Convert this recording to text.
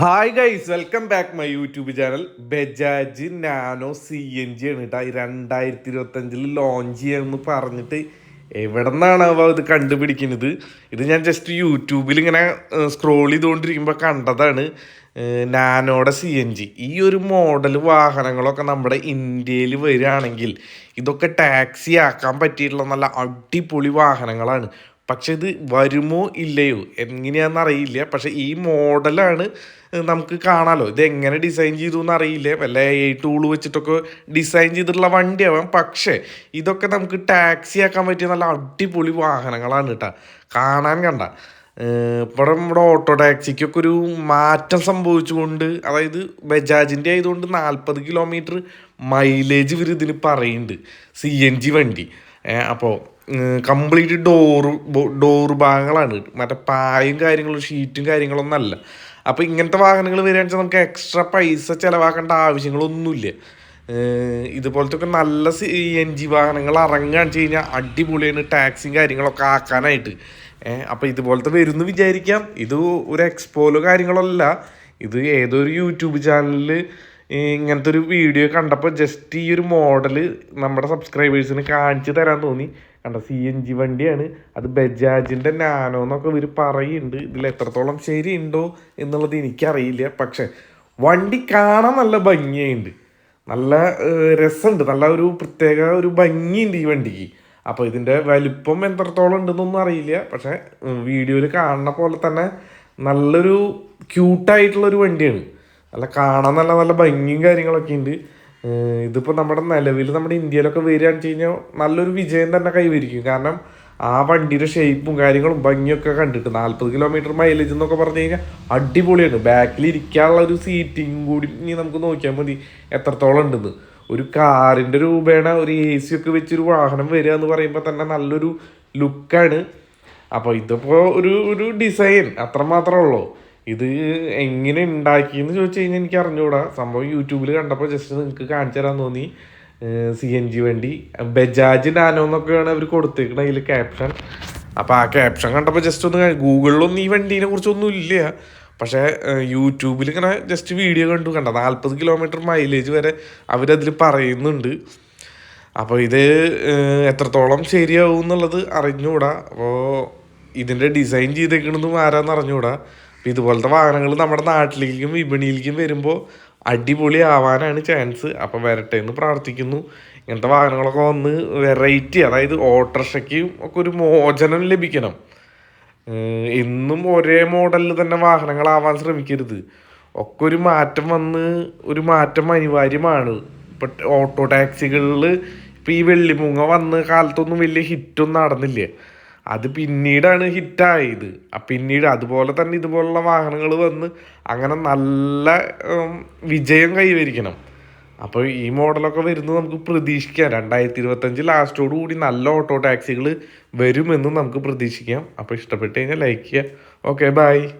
Hi guys welcome back my YouTube channel Bajaj Nano C N G ആണ് കേട്ടോ രണ്ടായിരത്തി ഇരുപത്തഞ്ചിൽ ലോഞ്ച് ചെയ്യാമെന്ന് പറഞ്ഞിട്ട് എവിടെ അവ ഇത് കണ്ടുപിടിക്കുന്നത്? ഇത് ഞാൻ ജസ്റ്റ് യൂട്യൂബിൽ ഇങ്ങനെ സ്ക്രോൾ ചെയ്തുകൊണ്ടിരിക്കുമ്പോൾ കണ്ടതാണ് നാനോടെ സി എൻ ജി ഈ ഒരു മോഡൽ വാഹനങ്ങളൊക്കെ നമ്മുടെ ഇന്ത്യയിൽ വരികയാണെങ്കിൽ ഇതൊക്കെ ടാക്സി ആക്കാൻ പറ്റിയിട്ടുള്ള നല്ല അടിപൊളി വാഹനങ്ങളാണ്. പക്ഷെ ഇത് വരുമോ ഇല്ലയോ എങ്ങനെയാണെന്ന് അറിയില്ല പക്ഷെ ഈ മോഡലാണ് നമുക്ക് കാണാമല്ലോ ഇത് എങ്ങനെ ഡിസൈൻ ചെയ്തു എന്ന് അറിയില്ല വല്ല എ ടൂൾ വെച്ചിട്ടൊക്കെ ഡിസൈൻ ചെയ്തിട്ടുള്ള വണ്ടിയാവാം. പക്ഷേ ഇതൊക്കെ നമുക്ക് ടാക്സി ആക്കാൻ പറ്റിയ നല്ല അടിപൊളി വാഹനങ്ങളാണ് കേട്ടോ. കാണാൻ കണ്ട. ഇപ്പോൾ നമ്മുടെ ഓട്ടോ ടാക്സിക്കൊക്കെ ഒരു മാറ്റം സംഭവിച്ചുകൊണ്ട് അതായത് ബജാജിന്റെ ആയതുകൊണ്ട് നാൽപ്പത് കിലോമീറ്റർ മൈലേജ് ഇവർ ഇതിന് പറയുന്നുണ്ട്. സി എൻ ജി വണ്ടി. അപ്പോൾ കംപ്ലീറ്റ് ഡോറ് ഡോറ് ഭാഗങ്ങളാണ്. മറ്റേ പായും കാര്യങ്ങളും ഷീറ്റും കാര്യങ്ങളൊന്നും അല്ല. അപ്പോൾ ഇങ്ങനത്തെ വാഹനങ്ങൾ വരികയാണെന്ന് വെച്ചാൽ നമുക്ക് എക്സ്ട്രാ പൈസ ചിലവാക്കേണ്ട ആവശ്യങ്ങളൊന്നുമില്ല. ഇതുപോലത്തെ ഒക്കെ നല്ല സി എൻ ജി വാഹനങ്ങൾ ഇറങ്ങുകയാണെന്ന് വെച്ച് കഴിഞ്ഞാൽ അടിപൊളിയാണ് ടാക്സിയും കാര്യങ്ങളൊക്കെ ആക്കാനായിട്ട്. അപ്പോൾ ഇതുപോലത്തെ വരുമെന്ന് വിചാരിക്കാം. ഇത് ഒരു എക്സ്പോലോ കാര്യങ്ങളല്ല ഇത് ഏതൊരു യൂട്യൂബ് ചാനലിൽ ഇങ്ങനത്തെ ഒരു വീഡിയോ കണ്ടപ്പോൾ ജസ്റ്റ് ഈ ഒരു മോഡൽ നമ്മുടെ സബ്സ്ക്രൈബേഴ്സിന് കാണിച്ചു തരാൻ തോന്നി. കണ്ട? സി എൻ ജി വണ്ടിയാണ്. അത് ബജാജിന്റെ നാനോ എന്നൊക്കെ ഇവർ പറയുന്നുണ്ട്. ഇതിൽ എത്രത്തോളം ശരിയുണ്ടോ എന്നുള്ളത് എനിക്കറിയില്ല. പക്ഷെ വണ്ടി കാണാൻ നല്ല ഭംഗിയുണ്ട്. നല്ല രസമുണ്ട്. നല്ല ഒരു പ്രത്യേക ഒരു ഭംഗിയുണ്ട് ഈ വണ്ടിക്ക്. അപ്പോൾ ഇതിന്റെ വലിപ്പം എത്രത്തോളം ഉണ്ടെന്നൊന്നും അറിയില്ല. പക്ഷേ വീഡിയോയിൽ കാണുന്ന പോലെ തന്നെ നല്ലൊരു ക്യൂട്ടായിട്ടുള്ളൊരു വണ്ടിയാണ്. നല്ല കാണാൻ നല്ല നല്ല ഭംഗിയും കാര്യങ്ങളൊക്കെ ഉണ്ട്. ഇതിപ്പോൾ നമ്മുടെ നിലവിൽ നമ്മുടെ ഇന്ത്യയിലൊക്കെ വരികയാണെന്ന് വെച്ച് കഴിഞ്ഞാൽ നല്ലൊരു വിജയം തന്നെ കൈവരിക്കും. കാരണം ആ വണ്ടിയുടെ ഷേപ്പും കാര്യങ്ങളും ഭംഗിയൊക്കെ കണ്ടിട്ട് നാൽപ്പത് കിലോമീറ്റർ മൈലേജ് എന്നൊക്കെ പറഞ്ഞു കഴിഞ്ഞാൽ അടിപൊളിയാണ്. ബാക്കിൽ ഇരിക്കാനുള്ള ഒരു സീറ്റിംഗ് കൂടി ഇനി നമുക്ക് നോക്കിയാൽ മതി എത്രത്തോളം ഉണ്ടെന്ന്. ഒരു കാറിന്റെ രൂപേണ ഒരു എ സി ഒക്കെ വെച്ചൊരു വാഹനം വരിക എന്ന് പറയുമ്പോൾ തന്നെ നല്ലൊരു ലുക്കാണ് അപ്പോൾ ഇതിപ്പോൾ ഒരു ഒരു ഡിസൈൻ അത്ര മാത്രമേ ഉള്ളൂ. ഇത് എങ്ങനെ ഉണ്ടാക്കിയെന്ന് ചോദിച്ചു കഴിഞ്ഞാൽ എനിക്ക് അറിഞ്ഞുകൂടാ സംഭവം യൂട്യൂബിൽ കണ്ടപ്പോൾ ജസ്റ്റ് നിങ്ങൾക്ക് കാണിച്ചു തരാൻ തോന്നി. സി എൻ ജി വണ്ടി. ബജാജ് നാനോ എന്നൊക്കെയാണ് അവർ കൊടുത്തേക്കുന്നത് അതിൽ ക്യാപ്ഷൻ അപ്പോൾ ആ ക്യാപ്ഷൻ കണ്ടപ്പോൾ ജസ്റ്റ് ഒന്ന് ഗൂഗിളിലൊന്നും ഈ വണ്ടീനെ കുറിച്ചൊന്നും ഇല്ല. പക്ഷേ യൂട്യൂബിൽ ഇങ്ങനെ ജസ്റ്റ് വീഡിയോ കണ്ടു. കണ്ട? നാൽപ്പത് കിലോമീറ്റർ മൈലേജ് വരെ അവരതിൽ പറയുന്നുണ്ട്. അപ്പോൾ ഇത് എത്രത്തോളം ശരിയാവും എന്നുള്ളത് അറിഞ്ഞുകൂടാ അപ്പോൾ ഇതിന്റെ ഡിസൈൻ ചെയ്തേക്കണതും ആരാന്ന് അറിഞ്ഞുകൂടാ അപ്പോൾ ഇതുപോലത്തെ വാഹനങ്ങൾ നമ്മുടെ നാട്ടിലേക്കും വിപണിയിലേക്കും വരുമ്പോൾ അടിപൊളി ആവാനാണ് ചാൻസ് അപ്പം വരട്ടെ എന്ന് പ്രാർത്ഥിക്കുന്നു. ഇങ്ങനത്തെ വാഹനങ്ങളൊക്കെ വന്ന് വെറൈറ്റി അതായത് ഓട്ടോറിക്ഷയ്ക്ക് ഒക്കെ ഒരു മോചനം ലഭിക്കണം. എന്നും ഒരേ മോഡലിൽ തന്നെ വാഹനങ്ങളാവാൻ ശ്രമിക്കരുത്. ഒക്കെ ഒരു മാറ്റം വന്ന് ഒരു മാറ്റം അനിവാര്യമാണ്. ഇപ്പം ഓട്ടോ ടാക്സികളിൽ ഇപ്പം ഈ വെള്ളിമുങ്ങ വന്ന കാലത്തൊന്നും വലിയ ഹിറ്റൊന്നും നടന്നില്ല. അത് പിന്നീടാണ് ഹിറ്റായത്. ആ പിന്നീട് അതുപോലെ തന്നെ ഇതുപോലുള്ള വാഹനങ്ങൾ വന്ന് അങ്ങനെ നല്ല വിജയം കൈവരിക്കണം. അപ്പോൾ ഈ മോഡലൊക്കെ വരുന്നത് നമുക്ക് പ്രതീക്ഷിക്കാം. രണ്ടായിരത്തി ഇരുപത്തഞ്ച് ലാസ്റ്റോടു കൂടി നല്ല ഓട്ടോ ടാക്സികൾ വരുമെന്ന് നമുക്ക് പ്രതീക്ഷിക്കാം. അപ്പോൾ ഇഷ്ടപ്പെട്ട് കഴിഞ്ഞാൽ ലൈക്ക് ചെയ്യുക. Okay bye